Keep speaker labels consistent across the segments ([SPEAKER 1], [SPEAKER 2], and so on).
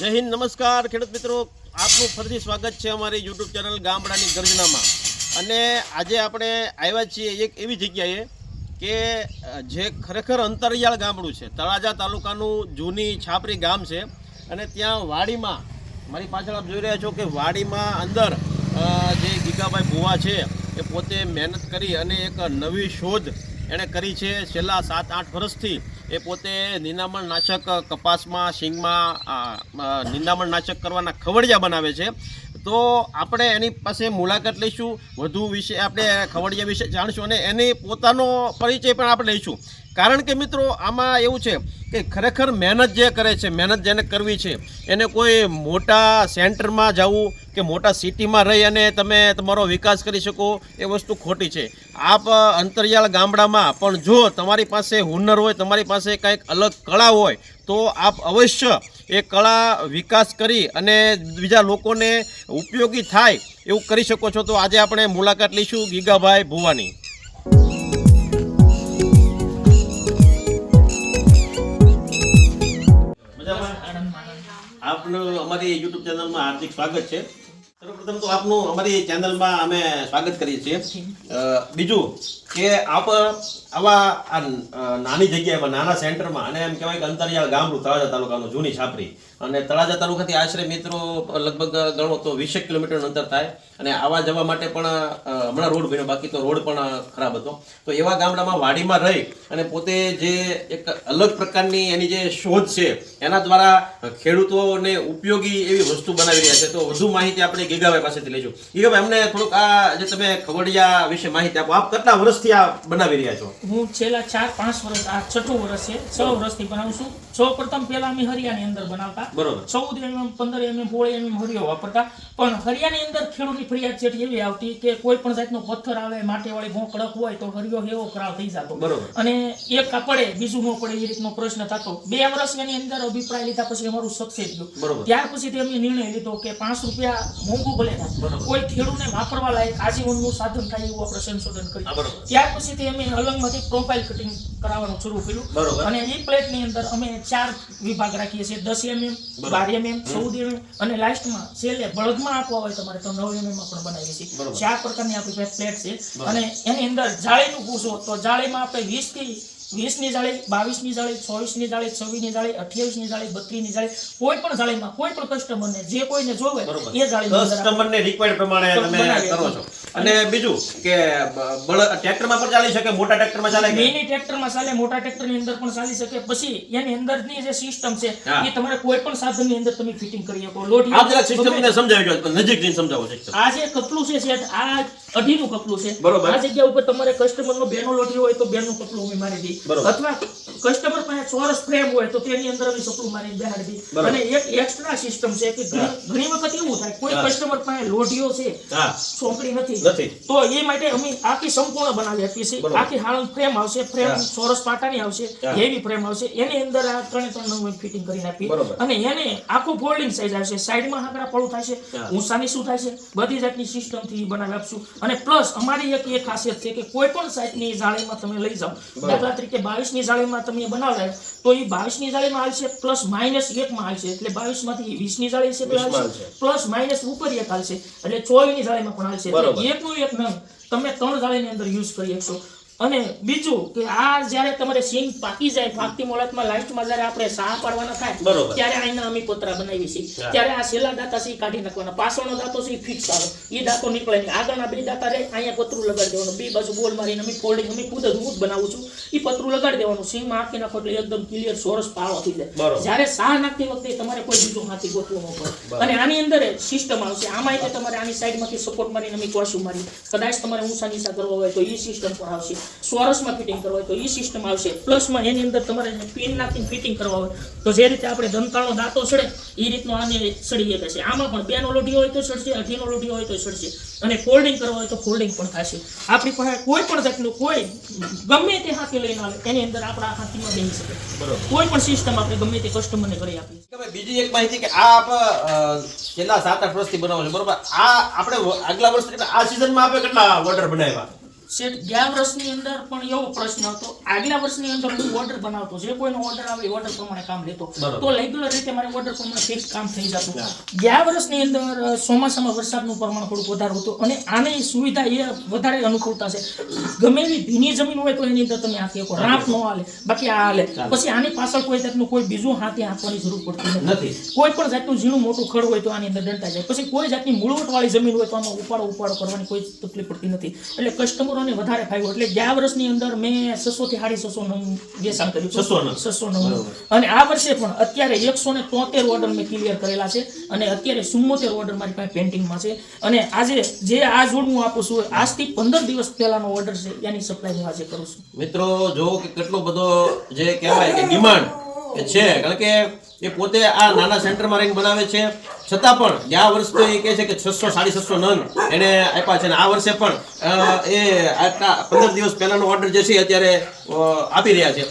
[SPEAKER 1] જય હિન્દ, નમસ્કાર. ખેડૂત મિત્રો, આપનું ફરીથી સ્વાગત છે અમારી યુટ્યુબ ચેનલ ગામડાની ગર્જનામાં. અને આજે આપણે આવ્યા છીએ એક એવી જગ્યાએ કે જે ખરેખર અંતરિયાળ ગામડું છે. તળાજા તાલુકાનું જૂની છાપરી ગામ છે. અને ત્યાં વાડીમાં, મારી પાછળ આપ જોઈ રહ્યા છો કે વાડીમાં અંદર જે ગીગાભાઈ ભુવા છે, એ પોતે મહેનત કરી અને એક નવી શોધ એણે કરી છે છેલ્લા સાત આઠ વર્ષથી. એ પોતે નિંદામણ નાશક કપાસમાં, શીંગમાં નિંદામણ નાશક કરવાના ખવડિયા બનાવે છે. તો આપણે એની પાસે મુલાકાત લઈશું. વધુ વિશે આપણે ખવડિયા વિશે જાણીશું અને એની પોતાનો પરિચય પણ આપણે લઈશું. કારણ કે મિત્રો, આમાં એવું છે કે ખરેખર મહેનત જે કરે છે, મહેનત જેને કરવી છે, એને કોઈ મોટા સેન્ટરમાં જવું કે મોટા સિટીમાં રહી અને તમે તમારો વિકાસ કરી શકો, એ વસ્તુ ખોટી છે. આપ અંતરિયાળ ગામડામાં, પણ જો તમારી પાસે હુનર હોય, તમારી પાસે કંઈક અલગ કળા હોય, તો આપ અવશ્ય એ કળા વિકાસ કરી અને બીજા લોકોને ઉપયોગી થાય એવું કરી શકો છો, તો આજે આપણે મુલાકાત લઈશું ગીગાભાઈ ભુવાની. આપનું અમારી યુટ્યુબ ચેનલમાં હાર્દિક સ્વાગત છે. સર્વપ્રથમ તો આપનું અમારી ચેનલમાં અમે સ્વાગત કરીએ છીએ. બીજું કે આપ આવા આ નાની જગ્યાએ નાના સેન્ટરમાં અને એમ કહેવાય કે અંતરિયાળ ગામડું તળાજા તાલુકાનું જૂની છાપરી અને તળાજા તાલુકાથી આશરે મિત્રો લગભગ ગણો તો વીસેક કિલોમીટરનું અંતર થાય અને આવા જવા માટે પણ હમણાં રોડ બન્યો, બાકી તો રોડ પણ ખરાબ હતો. તો એવા ગામડામાં વાડીમાં રહી અને પોતે જે એક અલગ પ્રકારની એની જે શોધ છે, એના દ્વારા ખેડૂતોને ઉપયોગી એવી વસ્તુ બનાવી રહ્યા છે. તો વધુ માહિતી આપણે ગીગાભાઈ પાસેથી લઈશું. ગીગાભાઈ, અમને થોડુંક આ જે તમે ખગડિયા વિશે માહિતી આપો. આપ કેટલા વર્ષથી આ બનાવી રહ્યા છો?
[SPEAKER 2] હું છેલ્લા ચાર પાંચ વર્ષ, આ છઠ્ઠું વર્ષ છે. છ વર્ષથી બનાવું છું. સૌ પ્રથમ પહેલા અમે હરિયાની અંદર બનાવતા.
[SPEAKER 1] બરોબર.
[SPEAKER 2] ચૌદ એમએમ પંદર એમએમ સોળ એમએમ હરિયો વાપરતા. પણ હરિયાની અંદર ખેડૂતની ફરિયાદ છે એવી આવતી કે કોઈ પણ જાતનો પથ્થર આવે માટીવાળી ભો કડક હોય તો હરિયો એવો ખરાબ થઈ જતો.
[SPEAKER 1] બરોબર.
[SPEAKER 2] અને એક પડે બીજું ન પડે એ રીતનો પ્રશ્ન થતો. બે વર્ષ એની અંદર અભિપ્રાય લીધા પછી અમારું સક્સેસ ગયું
[SPEAKER 1] બરોબર.
[SPEAKER 2] ત્યાર પછી અમે નિર્ણય લીધો કે પાંચ રૂપિયા મોંઘું ભલે થાય. કોઈ ખેડૂતને વાપરવા લાયક આજીવનનું સાધન થાય એવું આપણે સંશોધન કર્યું. ત્યાર પછી તે અમે અલંગમાંથી પ્રોફાઇલ કટિંગ કરાવવાનું શરૂ કર્યું.
[SPEAKER 1] બરોબર.
[SPEAKER 2] અને એ પ્લેટની અંદર અમે ચાર વિભાગ રાખીએ છીએ. દસ એમએમ બાર એમએમ ચૌદ એમએમ અને લાસ્ટમાં છેલ્લે બળદમાં આપવા હોય તમારે તો નવ એમએમ પણ બનાવીએ છીએ. ચાર પ્રકારની આપણી પ્લેટ છે. અને એની અંદર જાળીનું પૂછો તો જાળીમાં આપણે વીસ થી વીસની જાળી બાવીસની જાળી ચોવીસની જાળી છવ્વીસની જાળી અઠ્યાવીસની જાળી બત્રીસની જાળી કોઈ પણ જાળીમાં કોઈ પણ કસ્ટમરને જે કોઈને જોવે એ જાળી
[SPEAKER 1] કસ્ટમરને રિક્વાયર્ડ પ્રમાણે તમે કરો છો. અને બીજું કે બ- બળ ટ્રેક્ટરમાં પણ ચાલી શકે મોટા ટ્રેક્ટરમાં ચાલે
[SPEAKER 2] મિની ટ્રેક્ટરમાં ચાલે મોટા ટ્રેક્ટરની અંદર પણ ચાલી શકે. પછી એની અંદરની જે સિસ્ટમ છે એ તમારે કોઈ પણ સાધનની અંદર તમે ફિટિંગ કરી શકો. લોટ
[SPEAKER 1] આ જરાક સિસ્ટમ મને સમજાવી દો નજીક જઈને સમજાવો સિસ્ટમ
[SPEAKER 2] આ જે કપલું છે શેઠ, આ અઢીનું કપલું છે.
[SPEAKER 1] બરોબર.
[SPEAKER 2] આ જગ્યા ઉપર તમારે કસ્ટમરનો બેનો લોઢી હોય તો બેનું કપલું અમે મારી દઈ
[SPEAKER 1] બરોબર.
[SPEAKER 2] અથવા કસ્ટમર પાસે ચોરસ ફ્રેમ હોય તો તેની અંદર અમે કપલું મારી બેહાડી અને એક એક્સ્ટ્રા સિસ્ટમ છે કે ઘણી વખત એવું થાય કોઈ કસ્ટમર પાસે લોઢીઓ છે સોંપડી નથી. તો એ માટે અમે આખી સંપૂર્ણ બનાવી આપીએ છીએ. આખી હાલ ફ્રેમ આવશે ફ્રેમ ચોરસ પાટાની આવશે હેવી ફ્રેમ આવશે. એની અંદર આ ત્રણે ત્રણ નંબર ફિટિંગ કરીને આપીએ. અને એને આખું ફોલ્ડિંગ સાઈઝ આવશે. સાઈડમાં હાકડા પડું થશે
[SPEAKER 1] છે.
[SPEAKER 2] ઊંચાની શું થશે બધી જાતની સિસ્ટમથી બનાવી આપશું. અને પ્લસ અમારી એક એ ખાસિયત છે કે કોઈ પણ સાઈઝની જાળીમાં તમે લઈ જાઓ. દાખલા તરીકે બાવીસની જાળીમાં તમે બનાવે તો એ બાવીસની જાળીમાં આવશે પ્લસ માઇનસ એકમાં આવશે એટલે બાવીસમાંથી વીસની જાળી છે તો
[SPEAKER 1] 20 માં
[SPEAKER 2] આવશે
[SPEAKER 1] આવશે.
[SPEAKER 2] પ્લસ માઇનસ ઉપર એક આવશે એટલે ચોવીસની જાળીમાં પણ આવશે એકનું એક નંગ. તમે ત્રણ જાળીની અંદર યુઝ કરી શકશો. અને બીજું કે આ જ્યારે તમારે સિંગ પાકી જાય પાકતી મોલતમાં લાસ્ટમાં જ્યારે આપણે સાહ પાડવાના થાય
[SPEAKER 1] બરોબર.
[SPEAKER 2] ત્યારે આના અમે પોતરા બનાવી
[SPEAKER 1] છે
[SPEAKER 2] ત્યારે આ છેલ્લા દાંતા સી કાઢી નાખવાના. પાછળનો દાંતો છે ફિટ ફિક્સ આવે. એ દાંતો નીકળે નહીં. આગળના બે દાંતા રહે અહીંયા પતરું લગાડી દેવાનું. બે બાજુ બોલ મારીને અમે ફોલ્ડિંગ અમે ખુદ જ હું બનાવું છું. એ પતરું લગાડી દેવાનું. સિંગમાં આખી નાખો એટલે એકદમ ક્લિયર સોરસ પાળો થઈ જાય
[SPEAKER 1] બરોબર.
[SPEAKER 2] જ્યારે સાહ નાખતી વખતે તમારે કોઈ બીજું હાથી ગોતવું ન પડે. અને આની અંદર સિસ્ટમ આવશે. આમાં તમારે આની સાઈડમાંથી સપોર્ટ મારીને અમે કોશું મારી કદાચ તમારે ઊંચા નીચા કરવા હોય તો એ સિસ્ટમ પણ આવશે. સોરસમાં ફિટિંગ કરવા હોય તો એ સિસ્ટમ આવશે. પ્લસમાં એની અંદર તમારે પિન નાખીને ફિટિંગ કરવા હોય તો જે રીતે આપણે દંતાળો દાંતો સડે એ રીતનો આને સડી શકે છે. આમાં પણ બેનો લોઢી હોય તો સડશે અઢીનો લોઢી હોય તો સડશે. અને ફોલ્ડિંગ કરવા હોય તો ફોલ્ડિંગ પણ થશે. આપણી પાસે કોઈ પણ જાતનું કોઈ ગમે તે હાથી લઈને આવે એની અંદર આપણા હાથીમાં બેસી શકે.
[SPEAKER 1] બરોબર.
[SPEAKER 2] કોઈ પણ સિસ્ટમ આપણે ગમે તે કસ્ટમરને કરી આપીએ
[SPEAKER 1] કે ભાઈ બીજી એક માહિતી કે આ છેલ્લા સાત આઠ વર્ષથી બનાવો છો બરોબર? આ આપણે આગલા વર્ષ આ સિઝનમાં આપણે કેટલા ઓર્ડર બનાવ્યા?
[SPEAKER 2] શેઠ ગયા વર્ષની અંદર પણ એવો પ્રશ્ન હતો. આગલા વર્ષની અંદર હું ઓર્ડર બનાવતો. જે કોઈનો ઓર્ડર આવે ઓર્ડર પ્રમાણે કામ લેતો. તો રેગ્યુલર રીતે મારે ઓર્ડર પ્રમાણે ફિક્સ કામ થઈ જતું. ગયા વર્ષની અંદર ચોમાસામાં વરસાદનું પ્રમાણ થોડુંક વધારે હતું અને આની સુવિધા એ વધારે અનુકૂળતા છે. ગમે એવી ભીની જમીન હોય તો એની અંદર તમે હાથી શકો રાફ ન હાલે. બાકી આ હાલે. પછી આની પાછળ કોઈ જાતનું કોઈ બીજું હાથી હાંકવાની જરૂર પડતી નથી. કોઈ પણ જાતનું ઝીણું મોટું ખડ હોય તો આની અંદર દંટાઈ જાય. પછી કોઈ જાતની મૂળવટવાળી જમીન હોય તો આમાં ઉપાડો ઉપાડો કરવાની કોઈ તકલીફ પડતી નથી. એટલે કસ્ટમરોને વધારે ફાવ્યું એટલે ગયા વર્ષની અંદર મેં છસો થી સાડી છસો નંગ વેચાણ કર્યું
[SPEAKER 1] 600 નંગ.
[SPEAKER 2] છસો નવ અને આ વર્ષે પણ અત્યારે એકસો ને તોતેર ઓર્ડર મેં ક્લિયર કરેલા છે અને અત્યારે ચુમ્મોતેર ઓર્ડર મારી પાસે પેન્ટિંગમાં છે. અને આજે જે આ જોડ હું આપું છું આજથી પંદર દિવસ પહેલાનો ઓર્ડર છે એની સપ્લાય હું આજે કરું છું.
[SPEAKER 1] મિત્રો જો કે કેટલો બધો જે કહેવાય કે ડિમાન્ડ છે. કારણ કે એ પોતે આ નાના સેન્ટરમાં રહીને બનાવે છે. છતાં પણ ગયા વર્ષ તો એ કહે છે કે છસો સાડી છસો નન એને આપ્યા છે. અને આ વર્ષે પણ એ આટલા પંદર દિવસ પહેલાનો ઓર્ડર જે છે અત્યારે આપી રહ્યા છે.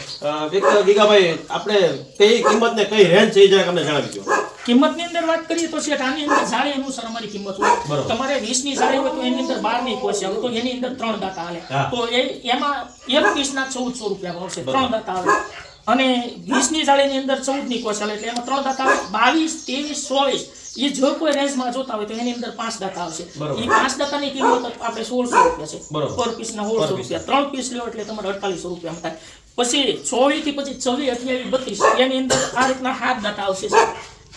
[SPEAKER 1] ગીગાભાઈ આપણે કઈ કિંમત ને કઈ રેન્જ છે એ જરાક અમને જણાવી દો
[SPEAKER 2] કિંમતની અંદર વાત કરીએ તો શેઠ આની અંદર સાડી અનુસાર અમારી કિંમત હોય. તમારે વીસની સાડી હોય તો એની અંદર બારની કોશે તો એની અંદર ત્રણ દાતા હાલે. તો એ એમાં એક પીસના ચૌદસો રૂપિયા ભાવ છે ત્રણ દાતા આવે અને 20 ની જાળીની અંદર 14 ની એટલે એમાં ત્રણ દાતા આવે. 22 23 24 એ જો કોઈ રેન્જમાં જોતા હોય તો એની અંદર પાંચ દાતા આવશે. એ પાંચ દાતાની કિંમત આપણે સોળસો રૂપિયા છે. પર પીસના સોળસો રૂપિયા. ત્રણ પીસ લ્યો એટલે તમારે 4800 રૂપિયામાં થાય. પછી 24 થી પછી 26 28 32 એની અંદર આ રીતના હાથ દાતા આવશે.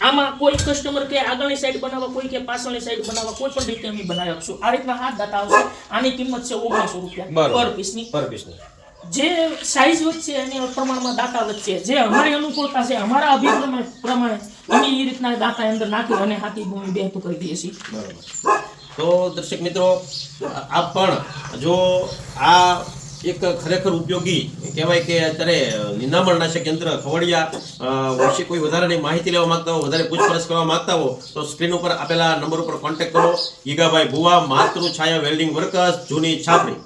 [SPEAKER 2] આમાં કોઈ કસ્ટમર કે આગળની સાઈડ બનાવવા કોઈ કે પાછળની સાઈડ બનાવવા કોઈ પણ રીતે અમે બનાવી આપશું. આ રીતના હાથ દાતા આવશે. આની કિંમત છે ઓગણીસો રૂપિયા પર પીસની.
[SPEAKER 1] પર પીસની.
[SPEAKER 2] જે સાઈઝ વચ્ચે એની પ્રમાણમાં દાતા વચ્ચે, જે અમારી અનુકૂળતા છે, અમારા અભિપ્રાય પ્રમાણે અમે એ રીતના દાતા અંદર નાખી અને હાથી ભૂમિ બેહતું કરી દઈએ છીએ.
[SPEAKER 1] તો દર્શક મિત્રો, આપ પણ જો આ એક ખરેખર ઉપયોગી કહેવાય કે અત્યારે નિંદામણ નાશક યંત્ર, ખવડિયા વિશે કોઈ વધારાની માહિતી લેવા માંગતા હો, વધારે પૂછપરછ કરવા માંગતા હો, તો સ્ક્રીન ઉપર આપેલા નંબર ઉપર કોન્ટેક્ટ કરો. ગીગાભાઈ ભુવા, માતૃ છાયા વેલ્ડિંગ વર્કર્સ, જૂની છાપડી